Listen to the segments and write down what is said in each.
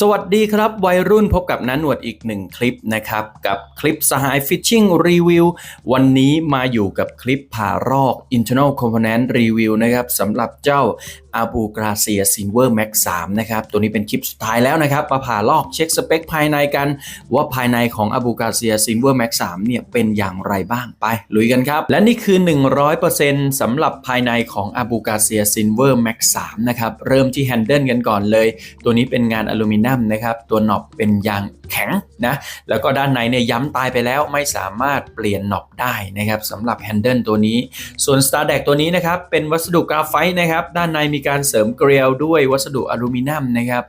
สวัสดีครับ วัยรุ่นพบกับน้าหนวดอีกหนึ่งคลิปนะครับ กับคลิปสหายฟิชชิ่งรีวิววันนี้มาอยู่กับคลิปผ่ารอก internal component review นะครับสำหรับเจ้า a b u g r a c i a Silver Max 3นะครับ ตัวนี้เป็นคลิปสุดท้ายแล้วนะครับมาผ่าลอกเช็คสเปคภายในกัน ว่าภายในของ a b u g r a c i a Silver Max 3เนี่ยเป็นอย่างไรบ้างไป ลุยกันครับ และนี่คือ 100%สำหรับภายในของ a b u g r a c i a Silver Max 3นะครับ เริ่มที่แฮนเดิลกันก่อนเลย ตัวนี้เป็นงานอลูมิเนียมนะครับ ตัวหนอบเป็นยาง แข็งนะแล้วก็ด้านในเนี่ยย้ำตายไปแล้วไม่สามารถเปลี่ยนหนอบได้นะครับสำหรับแฮนเดิลตัวนี้ ส่วน Star d e c ตัวนี้นะครับเป็นวัสดุกราไฟต์นะครับด้านในมีการเสริมเกลียวด้วยวัสดุอลูมิเนียมนะครับ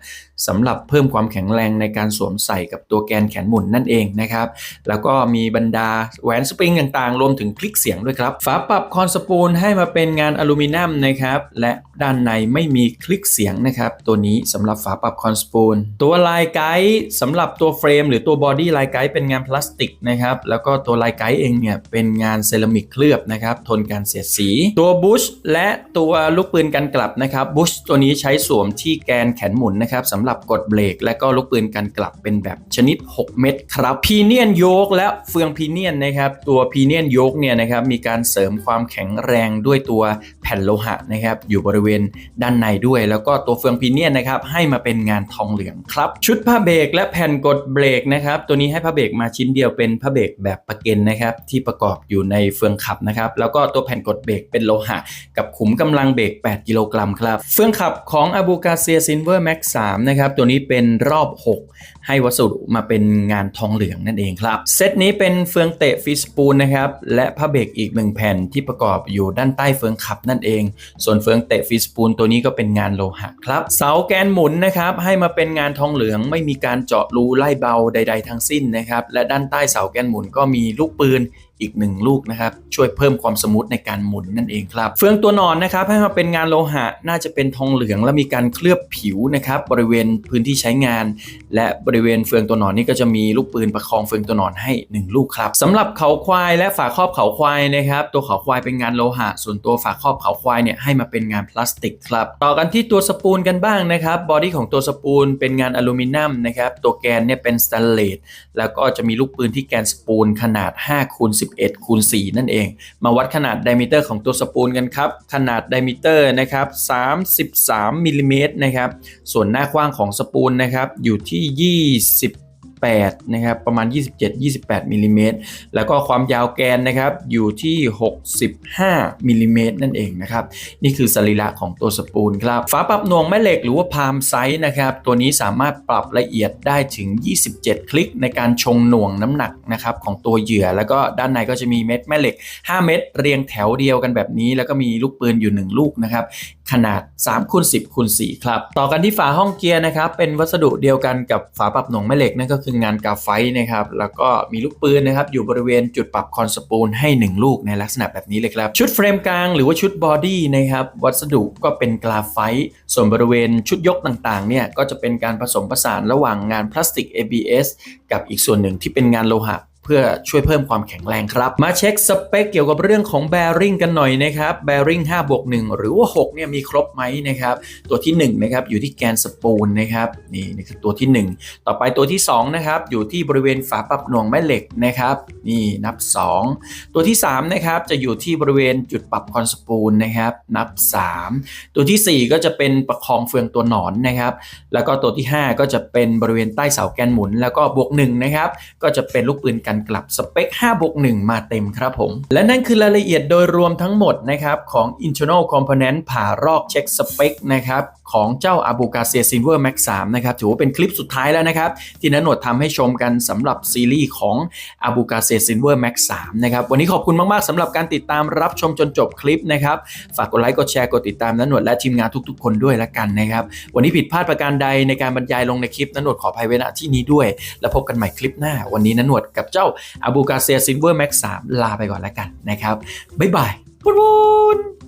สำหรับเพิ่มความแข็งแรงในการสวมใส่กับตัวแกนแขนหมุนนั่นเองนะครับ แล้วก็มีบรรดาแหวนสปริงต่างๆ รวมถึงคลิกเสียงด้วยครับ ฝาปรับคอนสปูลให้มาเป็นงานอลูมิเนียมนะครับ และด้านในไม่มีคลิกเสียงนะครับ ตัวนี้สำหรับฝาปรับคอนสปูล ตัวลายไกด์สำหรับตัวเฟรมหรือตัวบอดี้ลายไกด์เป็นงานพลาสติกนะครับแล้วก็ตัวลายไกด์เองเนี่ยเป็นงานเซรามิกเคลือบนะครับทนการเสียดสี ตัวบุชและตัวลูกปืนกันกลับนะครับบุชตัวนี้ใช้สวมที่แกนแขนหมุนนะครับสำหรับกดเบรกและก็ลูกปืนกันกลับเป็นแบบชนิด 6 เม็ดครับพีเนียนโยกและเฟืองพีเนียนนะครับตัวพีเนียนโยกเนี่ยนะครับมีการเสริมความแข็งแรงด้วยตัวแผ่นโลหะนะครับอยู่บริเวณด้านในด้วย แล้วก็ตัวเฟืองพีเนียนนะครับให้มาเป็นงานทองเหลืองครับ ชุดผ้าเบรกและแผ่นกดเบรกนะครับ ตัวนี้ให้ผ้าเบรกมาชิ้นเดียวเป็นผ้าเบรกแบบประเก็นนะครับ ที่ประกอบอยู่ในเฟืองขับนะครับ แล้วก็ตัวแผ่นกดเบรกเป็นโลหะ กับขุมกำลังเบรก 8 กิโลกรัมครับ เฟืองขับของ a b u g a c i a Silver Max 3นะครับ ตัวนี้เป็นรอบ 6 ให้วัสดุมาเป็นงานทองเหลืองนั่นเองครับ เซตนี้เป็นเฟืองเตะฟิสปูลนะครับ และผ้าเบรกอีก1แผ่นที่ประกอบอยู่ด้านใต้เฟืองขับนั่นเอง ส่วนเฟืองเตะฟิสปูลตัวนี้ก็เป็นงานโลหะครับ เสาแกนหมุนนะครับ ให้มาเป็นงานทองเหลืองไม่มีการเจาะรูไล่เบาใด ๆ ทั้งสิ้นนะครับ และด้านใต้เสาแกนหมุนก็มีลูกปืน อีกหนึ่งลูกนะครับ ช่วยเพิ่มความสมูทในการหมุนนั่นเองครับ เฟืองตัวนอนนะครับให้มาเป็นงานโลหะน่าจะเป็นทองเหลืองและมีการเคลือบผิวนะครับบริเวณพื้นที่ใช้งาน และบริเวณเฟืองตัวนอนนี่ก็จะมีลูกปืนประคองเฟืองตัวนอนให้ 1 ลูกครับสำหรับเขาควายและฝาครอบเขาควายนะครับตัวเขาควายเป็นงานโลหะ ส่วนตัวฝาครอบเขาควายเนี่ยให้มาเป็นงานพลาสติกครับต่อกันที่ตัวสปูลกันบ้างนะครับบอดี้ของตัวสปูลเป็นงานอลูมิเนียมนะครับตัวแกนเนี่ยเป็นสแตนเลสแล้วก็จะมีลูกปืนที่แกนสปูลขนาด5คูณ11คูณ4นั่นเอง มาวัดขนาดไดมิเตอร์ของตัวสปูลกันครับ ขนาดไดมิเตอร์นะครับ33มิลลิเมตรนะครับ ส่วนหน้ากว้างของสปูลนะครับอยู่ที่ 20 28นะครับประมาณ 27-28มิลลิเมตรแล้วก็ความยาวแกนนะครับอยู่ที่ 65มิลลิเมตรนั่นเองนะครับนี่คือสรีระของตัวสปูลครับฝาปรับหน่วงแม่เหล็กหรือว่าพามไซส์นะครับตัวนี้สามารถปรับละเอียดได้ถึง 27 คลิกในการชงหน่วงน้ำหนักนะครับของตัวเหยื่อ แล้วก็ด้านในก็จะมีเม็ดแม่เหล็ก 5 เม็ดเรียงแถวเดียวกันแบบนี้ แล้วก็มีลูกปืนอยู่ 1 ลูกนะครับขนาด3คูณ10คูณ4ครับ ต่อกันที่ฝาห้องเกียร์นะครับ เป็นวัสดุเดียวกันกับฝาปรับหน่วงแม่เหล็กนั่นก็คืองานกาไฟนะครับ แล้วก็มีลูกปืนนะครับ อยู่บริเวณจุดปรับคอนสปูลให้ 1 ลูกในลักษณะแบบนี้เลยครับ ชุดเฟรมกลางหรือว่าชุดบอดี้นะครับ วัสดุก็เป็นกราไฟ ส่วนบริเวณชุดยกต่างๆ เนี่ยก็จะเป็นการผสมผสานระหว่างงานพลาสติก ABS กับอีกส่วนหนึ่งที่เป็นงานโลหะ เพื่อช่วยเพิ่มความแข็งแรงครับ มาเช็คสเปคเกี่ยวกับเรื่องของ bearing กันหน่อยนะครับ bearing 5บวก1หรือว่า6เนี่ยมีครบไหมนะครับตัวที่1นะครับอยู่ที่แกนสปูลนะครับนี่นี่คือตัวที่ 1 ต่อไปตัวที่2นะครับอยู่ที่บริเวณฝาปรับหน่วงแม่เหล็กนะครับนี่นับ 2 ตัวที่3นะครับจะอยู่ที่บริเวณจุดปรับคอนสปูลนะครับนับ 3 ตัวทีสี่ 4 ก็จะเป็นประคองเฟืองตัวหนอนนะครับแล้วก็ตัวที่ 5 ก็จะเป็นบริเวณใต้เสาแกนหมุน แล้วก็บวก1นะครับก็จะเป็นลูกปืนกันกลับสเปค5บวก1มาเต็มครับผม และนั่นคือรายละเอียดโดยรวมทั้งหมดนะครับของ internal component ผ่ารอกเช็คสเปคนะครับของเจ้า a b u g a c i a Silver Max 3นะครับถือว่าเป็นคลิปสุดท้ายแล้วนะครับ ที่นันหนวดทำให้ชมกันสำหรับซีรีส์ของ a b u g a c i a Silver Max 3นะครับวันนี้ขอบคุณมาก ๆสำหรับการติดตามรับชมจนจบคลิปนะครับ ฝากกดไลค์กดแชร์กดติดตามนันหนวดและทีมงานทุกๆ คนด้วยละกันนะครับวันนี้ผิดพลาดประการใดในการบรรยายลงในคลิปนันหนวดขออภัยไว้ณที่นี้ด้วย แล้วพบกันใหม่คลิปหน้า วันนี้นันหนวดกับเจ้า a b u g a c i a Silver Max 3ลาไปก่อนละกันนะครับบ๊ายบายปุ้น